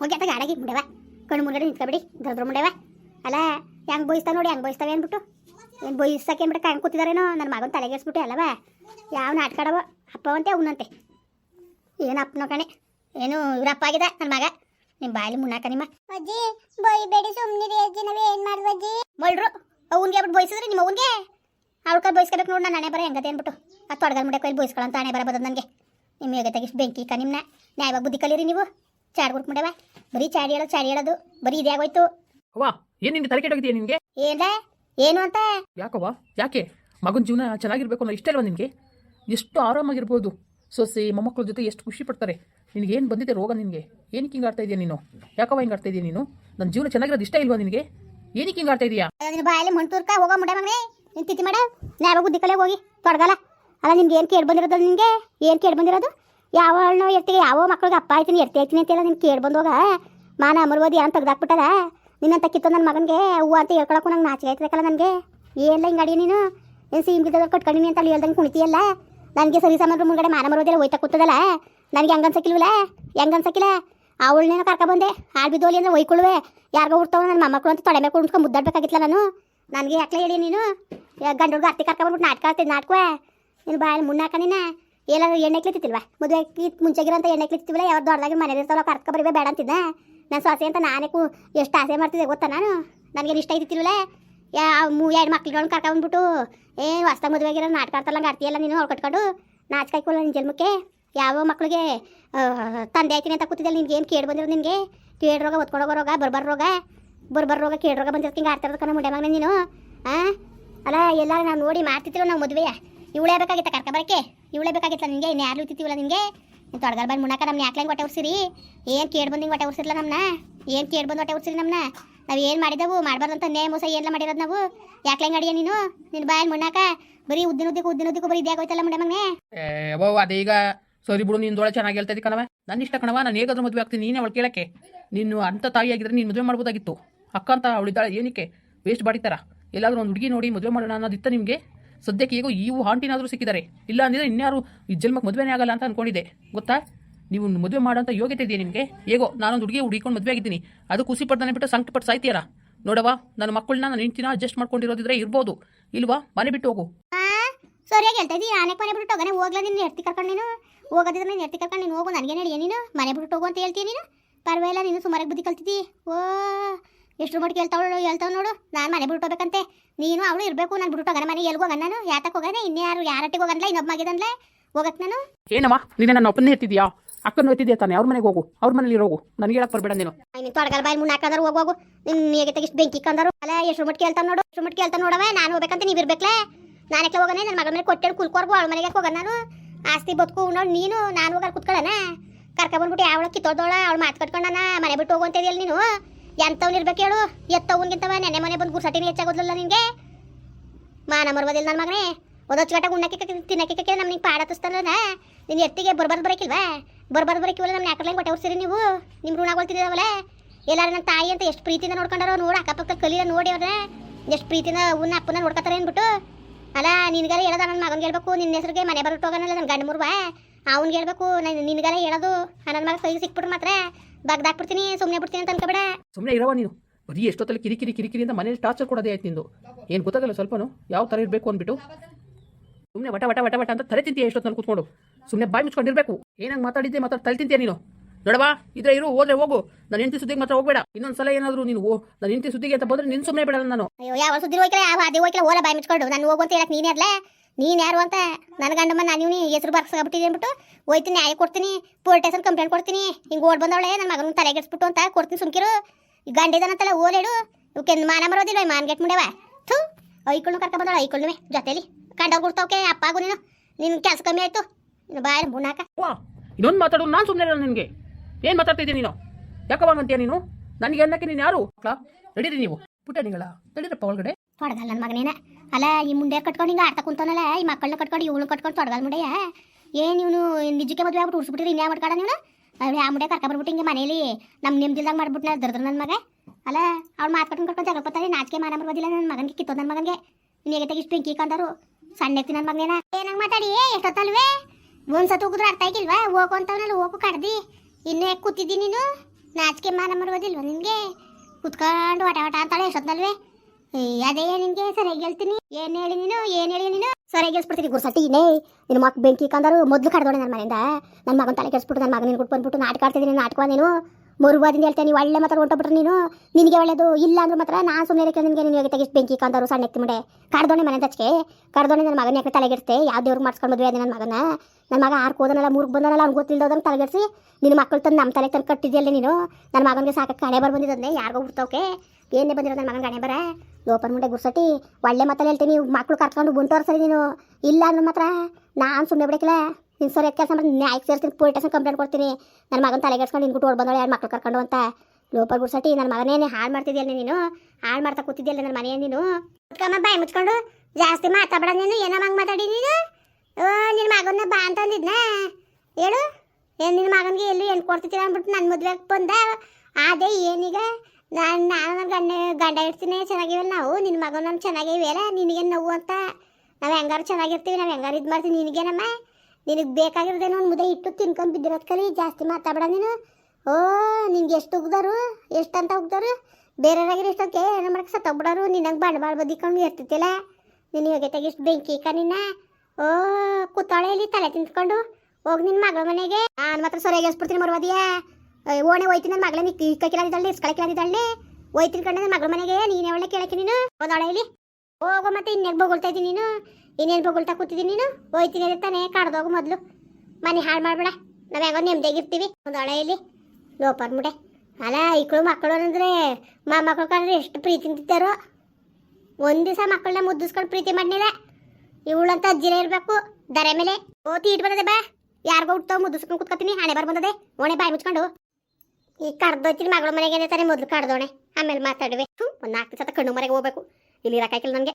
ಹೋಗಿ ಅಂತ ಗಾಡಾಗಿ ಮುಂಡೆವ ಕಣ್ಣು ಮುಂದೆ ನಿಂತ್ಕೊಬಿಡಿ ದರ್ದ್ರ ಮುಂಡೆವ ಅಲ್ಲ ಹೆಂಗೆ ಬೋಯಿಸ್ತಾ ನೋಡಿ ಹೆಂಗೆ ಬೋಯಿಸ್ತಾವೆ ಅಂದ್ಬಿಟ್ಟು ಏನು ಬೋಯಿಸಕ್ಕೆ ಏನ್ಬಿಟ್ಟು ಕಂಗೆ ಕೂತಿದಾರೇನೋ ನನ್ನ ಮಗನ ತಲೆಗೆಸ್ಬಿಟ್ಟು ಅಲ್ಲವ. ಯಾವ ನಾಟಕಾಡವ ಅಪ್ಪವಂತೆ ಅವನಂತೆ. ಏನು ಅಪ್ಪನೋ ಕಣೆ ಏನು ಇವ್ರಪ್ಪ ಆಗಿದೆ ನನ್ನ ಮಗ. ನಿಮ್ಮ ಬಾಯಲ್ಲಿ ಮುನ್ನಾಕ ನಿಮ್ಮ. ಅಜ್ಜಿ ಬೈಬೇಡಿ ಸುಮ್ಮನಿರಿ ಅಜ್ಜಿ ನಾವ್ ಏನು ಮಾಡುವ ಅಜ್ಜಿ? ಮಳ್ರು ಅವ್ನಿಗೆ ಬಿಟ್ಟು ಬೋಯಿಸಿದ್ರೆ ನಿಮ್ಮ ಅವ್ನಿಗೆ? ಅವ್ಳ ಕೈ ಬಯಸ್ಕೋಬೇಕು ನೋಡಿ ನಾನು ಹಣೆ ಬರ ಹೆಂಗದೆ ಅಂದ್ಬಿಟ್ಟು ಆ ತೊಡಗಲ್ ಮುಡೆ ಕೈಲಿ ಬಯಸ್ಕೊಳ್ಳೋ ಹಣೆ ಬರ ನನಗೆ. ನಿಮ್ಮ ಯೋಗ ತೆಗಿಸ್ ಬೆಂಕಿ ಕ ನಿಮ್ಮನ್ನ ನ್ಯಾಯವಾಗಿ ಬುದ್ಧಿ ಕಲೀರಿ ನೀವು. ಚಾಡ್ ಬಿಟ್ಟು ಮುಡೆವ ಬರೀ ಚಾಡಿ ಹೇಳೋದು ಚಾಡಿ ಹೇಳೋದು. ಬರೀ ಇದೇ ಆಗೋಯ್ತು. ಅವ್ವ ಏನ್ ನಿನ್ಗೆ ತಲೆ ಕೆಟ್ಟೋಗಿದೆಯಾ ನಿನಗೆ? ಏನ್ರ? ಏನು ಅಂತ? ಯಾಕವ್ವ? ಯಾಕೆ? ಮಗನ ಜೀವನ ಚೆನ್ನಾಗಿರ್ಬೇಕು ಅನ್ನೋ ಇಷ್ಟ ಅಲ್ವಾ ನಿನಗೆ? ಎಷ್ಟು ಆರಾಮಾಗಿರ್ಬೋದು. ಸೊಸೆ ಮೊಮ್ಮಕ್ಕಳ ಜೊತೆ ಎಷ್ಟು ಖುಷಿ ಪಡ್ತಾರೆ. ನಿನಗೆ ಏನು ಬಂದಿದೆ ರೋಗ ನಿನಗೆ? ಏನಕ್ಕೆ ಹಿಂಗೆ ಆಡ್ತಾ ಇದೆಯಾ ನೀನು? ಯಾಕವ್ವ ಹಿಂಗೆ ಆಡ್ತಾ ಇದೆಯಾ ನೀನು? ನನ್ನ ಜೀವನ ಚೆನ್ನಾಗಿರೋದು ಇಷ್ಟ ಇಲ್ವಾ ನಿನಗೆ? ಏನಕ್ಕೆ ಹಿಂಗೆ ಆಡ್ತಾ ಇದೆಯಾ ನಿನ್ನ ಬಾಯಲ್ಲಿ ಮಂಟೂರ್ಕ ಹೋಗೋ ಮುಡೆ ಮಗನೇ. ನಿನ್ ತಿತ್ತಿ ಮಾಡ. ನ್ಯಾಯ ಬುದ್ಧಿ ಹೋಗಿ ತೊಡಗಲ್ಲ. ಅಲ್ಲ ನಿಮ್ಗೆ ಏನು ಕೇಳಿ ಬಂದಿರೋದು ನಿನಗೆ? ಏನು ಕೇಳಿ ಬಂದಿರೋದು? ಯಾವ ಹಣ್ಣು ಯಾವ ಮಕ್ಳಿಗೆ ಅಪ್ಪ ಆಯ್ತೀನಿ ಎರ್ತಿ ಆಯ್ತೀನಿ ಅಂತೆಲ್ಲ ನಿನ್ ಕೇಳಿ ಬಂದೋಗ? ಮಾನ ಅಮರ್ವಾದಿ ಅಂತ ತೆಗ್ದಾಕ್ಬಿಟ್ಟದ? ನಿನ್ನಂತ ಕಿತ್ತು ನನ್ನ ಮಗನಿಗೆ ಹೂವು ಅಂತ ಹೇಳ್ಕೊಳಕ್ಕೂ ನಂಗೆ ನಾಚಿಕೆ ಆಯ್ತದಕ್ಕಲ್ಲ ನನಗೆ? ಏನಿಲ್ಲ ಹಿಂಗೆ ಅಡಿ ನೀನು? ಏನು ಸೀಮ್ ಬಿದ್ದದ ಕಟ್ಕೊಂಡಿನಿ ಅಂತ ಹೇಳ್ದಂಗೆ ಕುಣಿತಿಯಲ್ಲ? ನನಗೆ ಸರಿ ಸಮಾನ ಮುಂಗಡೆ ಮಾನ ಮರೋದಿಲ್ಲ ಹೋಯ್ತಾ ಕೂತದಲ್ಲ? ನನಗೆ ಹೆಂಗೆ ಅನ್ಸಕ್ಕಿಲ್ವಲ್ಲ? ಹೆಂಗೆ ಅನ್ಸಕ್ಕಿಲ್ಲ? ಅವಳನ್ನೇನೋ ಕರ್ಕ ಬಂದೆ. ಹಾಳು ಬಿದ್ದೋಲಿ ಅಂದ್ರೆ ಒಯ್ಕೊಳ್ಳುವೆ ಯಾರಿಗೋ ಹುಡ್ತಾವ ನನ್ನ ಮೊಮ್ಮಕ್ಕಳು ಅಂತ ತೊಡೆ ಮೇಲೆ ಕುಣ್ಸ್ಕೊಂಡು ಮುದ್ದಾಡ್ಬೇಕಾಗಿತ್ತಲ್ಲ ನಾನು? ನನಗೆ ಯಾಕೆ ಹೇಳಿ ನೀನು? ಗಂಡ ಹುಡುಗ ಅತ್ತಿ ಕರ್ಕೊಂಡ್ಬಿಟ್ಟು ನಾಟಕ ಆಡ್ತಿದ್ದು ನಾಟಕ ನೀನು ಬಾಯಲ್ಲಿ ಮುನ್ನಾಕ ನೀನ? ಎಲ್ಲಾದ್ರೂ ಎಣ್ಣೆ ಕ್ಲಿತ್ತಿಲ್ವಾ ಮದುವೆ ಮುಂಚೆಗಿರೋಂಥ ಎಣ್ಣೆ ಕ್ಲಿತ್ತಿವಲ್ಲ ಯಾವ ದೊಡ್ಡದಾಗಿ ಮನೆ ಇರ್ತಾವಲ್ಲ ಕರ್ಕ ಬರೀ ಬೇಡ ಅಂತಿದ್ದ ನಾನು ಸೊಸೆ ಅಂತ ನಾನೇ ಕು ಎಷ್ಟು ಆಸೆ ಮಾಡ್ತಿದ್ದೆ ಗೊತ್ತಾ ನಾನು? ನನಗೆ ಇಷ್ಟ ಇದ್ದಿತ್ತಿಲ್ವಲ್ಲ ಯಾ ಮೂ ಎರಡು ಮಕ್ಳುಗಳನ್ನ ಕರ್ಕೊಂಡ್ಬಿಟ್ಟು ಏ ಮದುವೆ ಆಗಿರೋ ನಾಟಕ ಆಡ್ತಾರಲ್ಲ ಆಡ್ತೀಯಲ್ಲ ನೀನು ಅವ್ರು ಕಟ್ಕೊಂಡು? ನಾಚ್ಕಾಯ್ಕೊಲ್ಲ ನಿನ್ನ ಜನ್ಮಕ್ಕೆ? ಯಾವ ಮಕ್ಳಿಗೆ ತಂದೆ ಆಯ್ತೀನಿ ಅಂತ ಕೂತಿದ್ದಲ್ಲ ನಿನ್ಗೆ ಏನು ಕೇಳಿ ಬಂದಿರೋದು ನಿನಗೆ? ಕೇಳಿ ರೋಗ ಒತ್ಕೊಂಡೋಗೋ ರೋಗ, ಬರ್ಬರ್ ರೋಗ? ಬರ್ಬರ್ ರೋಗ ಕೇಳಿ ರೋಗ ಬಂದಿರೋದು ಹಿಂಗೆ ಆಡ್ತಿರೋದು ಕಣ, ಮುಂಡೆ ಮಗನೇ ನೀನು ಹಾಂ ಅಲ್ಲ ಎಲ್ಲ ನಾವು ನೋಡಿ ಮಾಡ್ತಿದ್ರು ನಾವು ಮದುವೆಯ? ಇವಳೇ ಬೇಕಾಗಿತ್ತ ಕರ್ಕೊಬರಕ್ಕೆ ಇವಳೇ ಬೇಕಾಗಿತ್ತ ನಿಮಗೆ ಇನ್ನು ಯಾರು ಇರ್ತಿದ್ದೀವಲ್ಲ ನಿಮಗೆ ನೀವು ತೊಡಗಲ್ ಬಂದು ಮುನ್ನಕ ನಮ್ನ ಯಾಕೆ ಹೊಟ್ಟೆ ಉರ್ಸಿರಿ? ಏನು ಕೇಳಿ ಬಂದು ಹೊಟ್ಟೆ ಉರ್ಸಿಲ್ಲ ನಮ್ಮನ್ನ ಏನು ಕೇಳಿ ಬಂದು ಹೊಟ್ಟೆ ಉರ್ಸಿರಿ ನಮ್ಮನ್ನ ನಾವು ಏನು ಮಾಡಿದೆವು? ಮಾಡಬಾರ್ದು ಅಂತ ನೇ ಮೋಸ ಏನೆಲ್ಲ ಮಾಡಿರೋದು ನಾವು? ಯಾಕೆ ಅಡಿಯ ನೀನು? ನಿನ್ನ ಬಾಯಲ್ಲಿ ಮುನ್ನಾಕ ಬರೀ ಉದ್ದಿನ ಉದ್ದಿನದಕ್ಕೂ ಉದ್ದಿನ ಬರೀ ಇದ್ಯಾಗ ಹೋಯ್ತಲ್ಲ ಮುಂಡೆ ಮಗನೇ? ಏ ಅದೀಗ ಸರಿ ಬಿಡು ನಿಂದೊಳ ದೊಳೆ ಚೆನ್ನಾಗಿ ಹೇಳ್ತಾ ಕಣವ ನನ್ನ ಇಷ್ಟ ಕಣವ ನಾನು ಹೇಗಾದ್ರೂ ಮದುವೆ ಆಗ್ತೀನಿ, ನೀನೇ ಅವಳು ಕೇಳಕ್ಕೆ. ನೀನು ಅಂಥ ತಾಯಿ ಆಗಿದ್ರೆ ನೀನು ಮದುವೆ ಮಾಡ್ಬೋದಾಗಿತ್ತು. ಅಕ್ಕ ಅಂತ ಅವಳಿದ್ದಾಳೆ, ಏನಕ್ಕೆ? ವೇಸ್ಟ್ ಬಾಡಿತಾರ ಎಲ್ಲಾದರೂ ಒಂದು ಹುಡುಗಿ ನೋಡಿ ಮದುವೆ ಮಾಡೋಣ ಅನ್ನೋದಿತ್ತ ನಿಮಗೆ? ಸದ್ಯಕ್ಕೆ ಈಗ ಇವು ಹಾಂಟಿನಾದರೂ ಸಿಕ್ಕಿದ್ದಾರೆ. ಇಲ್ಲ ಅಂದಿದ್ರೆ ಇನ್ಯಾರು ಈ ಜನ್ಮಕ್ಕೆ ಮದುವೆನೇ ಆಗಲ್ಲ ಅಂತ ಅಂದ್ಕೊಂಡಿದ್ದೆ ಗೊತ್ತಾ? ನೀವು ಮದುವೆ ಮಾಡೋಂಥ ಯೋಗ್ಯತೆ ಇದೆಯಾ ನಿಮಗೆ? ಹೇಗೋ, ನಾನೊಂದು ಹುಡುಗಿ ಹುಡುಕೊಂಡು ಮದುವೆ ಆಗಿದ್ದೀನಿ. ಅದು ಖುಷಿ ಪಡ್ತಾನೆ ಬಿಟ್ಟು ಸಂಕಟ ಪಟ್ಟು ಸಾಯ್ತೀಯಲ್ಲ? ನೋಡವಾ ನನ್ನ ಮಕ್ಕಳನ್ನ ನಾನು ಹೆಂಡ್ತಿನ ಅಡ್ಜಸ್ಟ್ ಮಾಡ್ಕೊಂಡಿರೋದಿದ್ರೆ ಇರ್ಬೋದು. ಇಲ್ವಾ? ಮನೆ ಬಿಟ್ಟು ಹೋಗು. ಸರಿಯಾಗಿ ಹೇಳ್ತಾ ಇದ್ದೀನಿ ನಾನೇ ಮನೆ ಬಿಟ್ಟು ಹೋಗೋಣ ಹೋಗ್ಲಾ ನಿನ್ನ ಎರ್ತಿ ಕರ್ಕೊಂಡು ನೀನು? ಹೋಗೋದಿದ್ರೆ ನೀನು ಎತ್ತಿ ಕರ್ಕೊಂಡು ನೀನು ಹೋಗು. ನನಗೆ ಹೇಳಿ ನೀನು? ಮನೆ ಬಿಟ್ಟು ಹೋಗು ಅಂತ ಹೇಳ್ತೀಯ ನೀನು? ಪರವಾಗಿಲ್ಲ, ನೀನು ಸುಮಾರಾಗಿ ಬುದ್ಧಿ ಕಲ್ತಿದ್ದಿ. ಓ ಎಷ್ಟು ಮಟ್ಟಿಗೆ ಹೇಳ್ತಾವಳು ಹೇಳ್ತಾವ ನೋಡು. ನಾನು ಮನೆ ಬಿಟ್ಟು ಹೋಗ್ಬೇಕಂತೆ. ನೀನು ಅವಳು ಇರಬೇಕು ನಾನು ಬಿಟ್ಟು ಹೋಗೋಣ ಮನೆ. ಎಲ್ಗೆ ಹೋಗೋಣ ನಾನು? ಯಾತಕ್ಕೆ ಹೋಗೋಣ ಇನ್ಯಾರು ಯಾರಟ್ಟಿಗೆ ಹೋಗನ್ಲ ಇನ್ನೊಬ್ಬ ಮಗಿದನ್ಲೆ ಹೋಗಕ್ ನಾನು? ಏನಮ್ಮ ನೀನು ನನ್ನ ಒಪ್ಪನ್ನ ಎತ್ತಿದ್ಯಾ? ಅಕ್ಕನ ಎತ್ತಿದ್ಯಾ ತಾನೆ? ಅವ್ರ ಮನೆಗೆ ಹೋಗು. ಅವ್ರ ಮನೇಲಿ ಹೋಗು ನನಗೆ ಹೇಳಕ್ ಬರಬೇಡ ನೀನು. ನೀನು ತೊಡಗಲ್ ಬಾಯಿ ಮುನ್ನ ಹಾಕಂದ್ರೆ ಹೋಗು ಹೋಗು. ನಿನ್ನ ಹೇಗೆ ತೆಗಿಸ್ ಬೆಂಕಿ ಕಂದರು ಅಲ್ಲ ಎಷ್ಟು ಮಟ್ಟಿಗೆ ಹೇಳ್ತಾನೆ ನೋಡು ಎಷ್ಟು ಮಟ್ಟಿಗೆ ಹೇಳ್ತಾನೆ ನೋಡವ ನಾನು ಹೋಗ್ಬೇಕಂತ ನೀವು ನಾನು ನಾನಕ್ಕೆ ಹೋಗೋಣ ನನ್ನ ಮಗಳ ಮನೆ ಕೊಟ್ಟೆ ಕುಲ್ಕೋರ್ಬು ಅವಳ ಮನೆಗೆ ಹೋಗೋಣ ನಾನು? ಆಸ್ತಿ ಬದುಕು ನೋಡು ನೀನು ನಾನು ಹೋಗಾರ ಕುತ್ಕೊಳ್ಳೋಣ ಕರ್ಕ ಬಂದ್ಬಿಟ್ಟು ಯಾವಳ ಕಿತ್ತೋದೋಳ ಅವಳು ಮಾತು ಕಟ್ಕೊಂಡನ? ಮನೆ ಬಿಟ್ಟು ಹೋಗು ಅಂತ ನೀನು? ಎಂಥವ್ನು ಇರ್ಬೇಕು ಹೇಳು? ಎತ್ತವನ್ಗಿಂತವ ನೆನೆ ಮನೆ ಬಂದು ಗುರ್ಸಟಿನ ಹೆಚ್ಚಾಗೋದಿಲ್ಲ ನಿನಗೆ? ಮಾನ ಮರ್ಬೋದಿಲ್ಲ ನನ್ನ ಮಗನೇ ಒಂದು ಗಟ್ಟ ಉಣ್ಣಕ್ಕೆ ತಿನ್ನಕ್ಕೆ ಕಕ್ಕೆ ನಮ್ಗೆ ಪಾಡ ನಾ ನಿನ್ನ ಎತ್ತಿಗೆ ಬರ್ಬಾರ್ದು ಬರಕಿಲ್ವಾ? ಬರ್ಬಾರ್ದು ಬರಕಿವಲ್ಲ ನಮ್ಮ ಯಾಕರ್ಲಂಗೆ ಹೊಟ್ಟೆ ಉರ್ಸಿರಿ ನೀವು? ನಿಮ್ಮ ಋಣಗಳು ತಿಂದಿದಾವಲ್ಲ ಎಲ್ಲಾರು ನನ್ನ ತಾಯಿ ಅಂತ ಎಷ್ಟು ಪ್ರೀತಿಯಿಂದ ನೋಡ್ಕೊಂಡಾರೋ ನೋಡಿ ಅಕ್ಕಪಕ್ಕ ಕಲಿಯ ನೋಡಿ ಅವ್ರನ್ನ ಎಷ್ಟು ಪ್ರೀತಿನ ಅವನ್ನ ಅಪ್ಪನ ನೋಡ್ಕೊತಾರೆ ಅಂದ್ಬಿಟ್ಟು. ಅಲ್ಲ, ನಿನ್ಗಾರ ಹೇಳದ ನನ್ನ ಮಗನ್ಗೆ ಹೇಳ್ಬೇಕು ನಿನ್ನ ಹೆಸರಿಗೆ ಮನೆ ಬರೋಟ್ಟು ಹೋಗೋಣ ನನ್ನ ಗಂಡ ಮುರ್ವಾ. ಅವ್ನಿಗೆ ಹೇಳ್ಬೇಕು, ನಾನು ನಿನ್ಗಾರ ಹೇಳೋದು ನನ್ನ ಮಗ ಕೈಗೆ ಸಿಕ್ಬಿಟ್ರೆ ಮಾತ್ರ ಬಗ್ದಾಕ್ಬಿಡ್ತೀನಿ ಸುಮ್ಮನೆ ಬಿಡ್ತೀನಿ ಅಂತ ಅನ್ಕೋಬೇಡ. ಸುಮ್ಮನೆ ಇರವ ನೀನು. ಬರೀ ಎಷ್ಟೊತ್ತಲ್ಲಿ ಕಿರಿಕಿರಿ ಕಿರಿಕಿರಿ ಅಂತ ಮನೇಲಿ ಟಾರ್ಚರ್ ಕೊಡೋದೇ ಆಯ್ತು ನಿಂದು. ಏನು ಗೊತ್ತಾಗಲ್ಲ ಸ್ವಲ್ಪನು. ಯಾವ ಥರ ಇರಬೇಕು ಅಂದ್ಬಿಟ್ಟು. ಸುಮ್ಮನೆ ವಟ ವಟ ವಟ ವಟ ಅಂತ ತಲೆ ತಿಂತೀಯ ಎಷ್ಟೊತ್ತಲ್ಲಿ ಕೂತ್ಕೊಂಡು. ಸುಮ್ಮನೆ ಬಾಯಿ ಮುಚ್ಕೊಂಡಿರ್ಬೇಕು. ಏನಂಗೆ ಮಾತಾಡಿದ್ದೆ ಮಾತಾಡಿ ತಲೆ ತಿಂತೀಯ ನೀನು. ನೋಡವಾ ಇದ್ರೆ ಇರು ಹೋದ್ರೆ ಹೋಗು. ನನ್ನ ಹೆಂಡತಿ ಸುದ್ದಿಗೆ ಮಾತ್ರ ಹೋಗ್ಬೇಡ. ಇನ್ನೊಂದ್ಸಲ ಏನಾದರೂ ನೀನು ಓ ನನ್ನ ಹೆಂಡತಿ ಸುದ್ದಿಗೆ ಅಂತ ಬಂದ್ರೆ ನಿನ್ನ ಸುಮ್ಮನೆ ಬಿಡಲ್ಲ ನಾನು. ಅಯ್ಯೋ ಯಾವ ಸುದ್ದಿ ಹೋಗಿಲ್ಲ ಯಾವ ಅದೇ ಹೋಗಿಲ್ಲ ಓಲ ಬಾಯಿ ಮುಚ್ಕೊಂಡು. ನಾನು ಹೋಗು ಅಂತ ಹೇಳಕ್ಕೆ ನೀನೇ ಯಾರ್ಲ ನೀನ್ ಯಾರು ಅಂತ? ನನ್ನ ಗಂಡ ಮನ ನೀವು ಹೆಸರು ಬರ್ಸಾಗ್ಬಿಟ್ಟಿದೆ ಅಂದ್ಬಿಟ್ಟು ಹೋಯ್ತೀನಿ ನ್ಯಾಯ ಕೊಡ್ತೀನಿ ಪೊಲೀಸ್ ಸ್ಟೇಷನ್ ಕಂಪ್ಲೇಂಟ್ ಕೊಡ್ತೀನಿ. ಹಿಂಗೆ ಓಡ್ ಬಂದವಳೆ ನನ್ನ ಮಗನ ತಲೆಗೆಡ್ಸ್ಬಿಟ್ಟು ಅಂತ ಕೊಡ್ತೀನಿ ಸುಮ್ಕಿರು. ಈ ಗಂಡ ಇದಾನಂತಲ್ಲ ಓಲೇಡು ಇವಕ್ಕೆ ಮಾನ ಮರೋದಿಲ್ಲ ಮಾನ್ ಗೆಟ್ ಮುಂಡೆವ? ಥೂ ಐಕೊಳ್ಳು ಕರ್ಕ ಬಂದವಳ ಐಕೊಳ್ಳುವೆ ಜೊತೆಲಿ. ಕಂಡ ಕೊಡ್ತಾವಕ್ಕೆ ಅಪ್ಪ ಆಗು ನೀನು. ನಿನ್ನ ಕೆಲಸ ಕಮ್ಮಿ ಆಯ್ತು. ಬಾಯಲ್ಲಿ ಬುಣಾಕ ಇನ್ನೊಂದು ಮಾತಾಡು ನಾನು ಸುಮ್ಮನೆ ನಿನಗೆ. ಏನು ಮಾತಾಡ್ತಿದ್ದೀನಿ ನೀನು? ಯಾಕವ ಅಂತೀಯ ನೀನು? ನನಗೆ ಅನ್ನಕ್ಕೆ ನೀನು ಯಾರು? ರೆಡಿರಿ ನೀವು. ಪುಟ್ಟಣಿಗಳ ತಡೀರಪ್ಪ ಒಳಗಡೆ. ಹೊಡೆದಲ್ಲ ನನ್ನ ಮಗನೇನ? ಅಲ್ಲ, ಈ ಮುಂಡೆ ಕಟ್ಕೊಂಡು ಹಿಂಗೆ ಆಡ್ತಾ ಕುಂತಾನಲ್ಲ, ಈ ಮಕ್ಕಳನ್ನ ಕಟ್ಕೊಂಡು ಇವಳು ಕಟ್ಕೊಂಡು ತೊಡಗಲ್ ಮುಂಡೆಯ? ಏನು ಇವನು ನಿಜಕ್ಕೆ ಮದುವೆ ಆಗ್ಬಿಟ್ಟು ಉಡ್ಸ್ಬಿಟ್ಟಿರಿ ಇನ್ಯಾ ಮಾಡ್ಕಾಡ ನೀನು ಅವ್ಳು ಆ ಮುಂಡೆ ಕರ್ಕ ಬರ್ಬಿಟ್ಟು ಹಿಂಗೆ ಮನೇಲಿ ನಮ್ಮ ನೆಮ್ಮದಿಲ್ದಾಗ ಮಾಡ್ಬಿಟ್ಟು ನಾ ದರ್ದ್ರ ನನ್ನ ಮಗ. ಅಲ್ಲ, ಅವ್ಳು ಮಾತು ಕಟ್ಕೊಂಡು ಕಟ್ಕೊಂಡು ಜಗಳ ಬರ್ತಾರೆ ನಾಚಿಕೆ ಮಾನ ಬರ್ಬೋದಿಲ್ಲ ನನ್ನ ಮಗನಿಗೆ, ಕಿತ್ತೋದು ನನ್ನ ಮಗನಿಗೆ. ನೀಗೆ ಇಷ್ಟು ಬೆಂಕಿ ಕಂದರು ಸಣ್ಣಕ್ಕೆ ನನ್ನ ಮಗನೇನ? ಏನಂಗೆ ಮಾತಾಡಿ ಎಷ್ಟೊತ್ತಲ್ವೇ? ಒಂದ್ಸತಿ ಹೋಗಿದ್ರೆ ಅರ್ಥ ಆಗಿಲ್ವಾ? ಹೋಗು ಅಂತವನಲ್ಲ, ಹೋಗು ಕಡ್ದಿ. ಇನ್ನೂ ಕೂತಿದ್ದೀನಿ ಕೂತಿದ್ದಿ ನೀನು? ನಾಚಿಕೆ ಮಾನ ಮರುವುದಿಲ್ವ ನಿನಗೆ? ಕುತ್ಕೊಂಡು ಆಟ ಆಟ ಅಂತಾಳೆ ಎಷ್ಟೊತ್ತಲ್ವೇ? ಅದೇ ನಿನ್ಗೆ ಸರಿಯಾಗಿ ಹೇಳ್ತೀನಿ ಏನ್ ಹೇಳಿ ನೀನು ಏನ್ ಹೇಳಿ ನೀನು ಸರಿಯಾಗಿ ಹೇಳ್ಸ್ಬಿಡ್ತೀನಿ ಗುರ್ಸಟ್ಟಿ ಇನ್ನೇ ನಿನ್ನ ಮಕ್ ಬೆಂಕಿ ಕಂದರು ಮೊದಲು ಕಡ್ದೋಣೆ ನನ್ನ ಮನೆಯಿಂದ ನನ್ನ ಮಗನ ತಲೆ ಕೆಡಿಸ್ಬಿಟ್ಟು ನನ್ನ ಮಗನ ಕೊಟ್ಟು ಬಂದ್ಬಿಟ್ಟು ನಾಟಕ ಆಡ್ತಿದ್ದೀನಿ ನಾಟಕ ನೀನು ಮುರುಬಾದಿಂದ ಹೇಳ್ತೇನೆ, ನೀವು ಒಳ್ಳೆ ಮಾತ್ರ ಹೊಂಟೋಗ್ಬಿಟ್ರೆ ನೀನು, ನಿನಗೆ ಒಳ್ಳೇದು ಇಲ್ಲ ಅಂದ್ರೆ ಮಾತ್ರ ನಾನು ಸುಮ್ಮನೆ ಇರಕ್ಕೆ ನಿನಗೆ ನಿನಗೆ ತೆಗಿಸ್ ಬೆಂಕಿ ಕಂದರು ಸಣ್ಣ ಎತ್ತಿ ಮಡೆ ಕಡ್ದೋಣೆ ಮನೆ ತಚ್ಚಿಗೆ ಕಡ್ದೋಣೆ ನನ್ನ ಮಗನ ಯಾಕೆ ತಲೆಗೆಡ್ತೆ ಯಾವ ದೇವ್ರಿಗೆ ಮಾಡ್ಸ್ಕೊಂಡು ಮದುವೆ ನನ್ನ ಮಗನ? ನನ್ನ ಮಗ ಆರು ಹೋದನಲ್ಲ ಮೂರ್ಗೆ ಬಂದನಲ್ಲ ಅವ್ನು ಗೊತ್ತಿಲ್ಲದವ್ದಂಗೆ ತಲೆಗೆಡ್ಸಿ ನಿನ್ನ ಮಕ್ಕಳು ತಂದು ನಮ್ಮ ತಲೆ ತಂದು ಕಟ್ಟಿದ್ಯಲ್ಲ ನೀನು? ನನ್ನ ಮಗನಿಗೆ ಸಾಕಕ್ಕೆ ಕಣೆ ಬರ್ ಬಂದಿದ್ದೆ ಯಾರಿಗೋ ಹುಡ್ತೋಕೆ ಏನೇ ಬಂದಿರೋ ನನ್ನ ಮಗನ ಗಣೆ ಬರ? ಲೋಪನ್ ಮುಂಡೆ ಗುರ್ಸಟ್ಟಿ, ಒಳ್ಳೆ ಮಾತಲ್ಲಿ ಹೇಳ್ತೀನಿ ಮಕ್ಕಳು ಕರ್ಕೊಂಡು ಗುಂಟೋರ್ ಸರಿ ನೀನು. ಇಲ್ಲ ಅಂದ್ರೆ ಮಾತ್ರ ನಾನು ಸುಮ್ಮನೆ ಬಿಡಕ್ಕಿಲ್ಲ. ನೀನು ಸರಿ ಕೆಲಸ ಮಾಡಿ ನ್ಯಾಯಕ್ಕೆ ಸೇರ್ತೀನಿ ಪೊಲೀಸ್ ಸ್ಟೇಷನ್ ಕಂಪ್ಲೇಂಟ್ ಕೊಡ್ತೀನಿ. ನನ್ನ ಮಗನ ತಲೆಗೆಡ್ಸ್ಕೊಂಡು ನಿನ್ಗುಟ್ಟು ಓಡ್ ಬಂದವಳು ಎರಡು ಮಕ್ಳು ಕರ್ಕೊಂಡು ಅಂತ. ಲೋಪರ್ ಗುಡ್ಸಟ್ಟಿ ನನ್ನ ಮಗನೇನೆ ಹಾಳು ಮಾಡ್ತಿದ್ಯಲ್ಲ ನೀನು? ಹಾಳು ಮಾಡ್ತಾ ಕೂತಿದ್ಯಲ್ಲ ನನ್ನ ಮನೆಯ ನೀನು? ಕುತ್ಕಮ್ಮ, ಬಾಯಿ ಮುಚ್ಕೊಂಡು ಜಾಸ್ತಿ ಮಾತಾಡ ನೀನು, ಏನೋ ಹಂಗೆ ಮಾತಾಡಿ ನೀನು? ಓ ನಿನ್ನ ಮಗನ ಬಾ ಅಂತ ಅಂದಿದ್ನ? ಹೇಳು. ಏನು ನಿನ್ನ ಮಗನಿಗೆ ಎಲ್ಲಿ ಏನು ಕೊಡ್ತಿದ್ದೀರ ಅಂದ್ಬಿಟ್ಟು ನನ್ನ ಮದುವೆಗೆ ಬಂದ? ಅದೇ ಏನೀಗ? ನಾನು ನಾನು ನನ್ನ ಗಂಡ ಗಂಡ ಇಡ್ತೀನಿ ಚೆನ್ನಾಗಿವಲ್ಲ ನಾವು. ನಿನ್ನ ಮಗನ ಚೆನ್ನಾಗಿವೆಯಲ್ಲ ನಿನಗೇನು ನೋವು ಅಂತ. ನಾವು ಹೆಂಗಾರು ಚೆನ್ನಾಗಿರ್ತೀವಿ, ನಾವು ಹೆಂಗಾರು ಇದು ಮಾಡ್ತೀವಿ, ನಿನಗೇನಮ್ಮ? ನಿನಗೆ ಬೇಕಾಗಿರೋದೇನೋ ಒಂದು ಮುದ್ದೆ ಇಟ್ಟು ತಿನ್ಕೊಂಡು ಬಿದ್ದಿರೋದು ಕಲಿ, ಜಾಸ್ತಿ ಮಾತಾಡ ನೀನು. ಓ ನಿನ್ಗೆ ಎಷ್ಟು ಉಗ್ದರು ಎಷ್ಟು ಅಂತ ಉಗ್ದರು ಬೇರೆಯವ್ರಾಗಿರೋ ಇಷ್ಟಕ್ಕೆ ಏನು ಮಾಡಕ್ಕೆ ಸತ್ತೋಗ್ಬಿಡೋರು. ನಿನಗೆ ಬಾಳ್ ಬದಿಕೊಂಡು ಇರ್ತಿದ್ದಿಲ್ಲ ನೀನು ಯೋಗ್ಯತೆಗೆ ಇಷ್ಟು ಬೆಂಕಿ ಕ ನಿನ್ನ ಓ ಕೂತಾಳೆ ಇಲ್ಲಿ ತಲೆ ತಿನ್ಕೊಂಡು ಹೋಗಿ ನಿನ್ನ ಮಗಳ ಮನೆಗೆ. ನಾನು ಮಾತ್ರ ಸರಿಯಾಗಿ ಎಸ್ಬಿಡ್ತೀನಿ ಮರುವಾದಿಯ. ಓಣೆ ಹೋಯ್ತೀನಿ ನನ್ನ ಮಗಳನ್ನ. ಇಕ್ಕ ಕಿಲಾದಿದ್ದಾಳೆ ಇಸ್ಕಳೆ ಕಿಲಾದಿದ್ದಾಳೆ ಹೋಯ್ತೀನಿ ಕಣ್ಣೆ ನನ್ನ ಮಗಳ ಮನೆಗೆ. ನೀನೇ ಒಳ್ಳೆ ಕೇಳಕ್ಕೆ ನೀನು? ಹೋದಾಳೆ ಇಲ್ಲಿ. ಹೋಗೋ ಮತ್ತೆ ಇನ್ಯಾಗ ಬೊಗಳ್ತಾ ಇದ್ದೀನಿ ನೀನು. ಇನ್ನೇನು ಬೊಗಳ್ತಾ ಕೂತಿದ್ದೀನಿ ನೀನು? ಹೋಯ್ತೀನಿ ಅಂದ್ರೆ ತಾನೇ ಕಡ್ದೋಗು ಮೊದಲು. ಮನೆ ಹಾಳು ಮಾಡ್ಬೇಡ. ನಾವು ಹೆಂಗೋ ನೆಮ್ಮದಿಯಾಗಿರ್ತೀವಿ ಒಂದು ಇಲ್ಲಿ. ಲೋಪರ್ ಮುಡೆ ಅಲ್ಲ ಇಕ್ಕಳು ಮಕ್ಕಳು ಅಂದ್ರೆ ಮಕ್ಕಳು ಕಂಡ್ರೆ ಎಷ್ಟು ಪ್ರೀತಿ ತಿಂತಾರೋ ಒಂದು ದಿವಸ ಮಕ್ಕಳನ್ನ ಮುದ್ದಿಸ್ಕೊಂಡು ಪ್ರೀತಿ ಮಾಡಿಲ್ಲ ಇವಳಂತ ಅಜ್ಜಿನೇ ಇರಬೇಕು. ದರೆ ಮೇಲೆ. ಓತಿ ಇಟ್ಟು ಬಂದದೆ ಬಾ. ಯಾರಿಗೋ ಹುಟ್ಟೋ ಮುದ್ದಿಸ್ಕೊಂಡು ಕುತ್ಕೊತೀನಿ. ಹಣೆ ಬರ್ ಬಂದದೆ. ಓಣೆ ಬಾಯಿ ಮುಚ್ಕೊಂಡು. ಈ ಕರ್ದೋಯ್ತೀನಿ ಮಗಳ ಮನೆಗೆ ತಾನೆ ಮೊದಲು ಕಡ್ದೋಣೆ. ಆಮೇಲೆ ಮಾತಾಡುವೆ. ಒಂದು ನಾಲ್ಕು ಸತ ಕಣ್ಣು ಮನೆಗೆ ಹೋಗ್ಬೇಕು. ಇಲ್ಲಿ ಇರಕ್ಕಾಗಿಲ್ಲ ನನಗೆ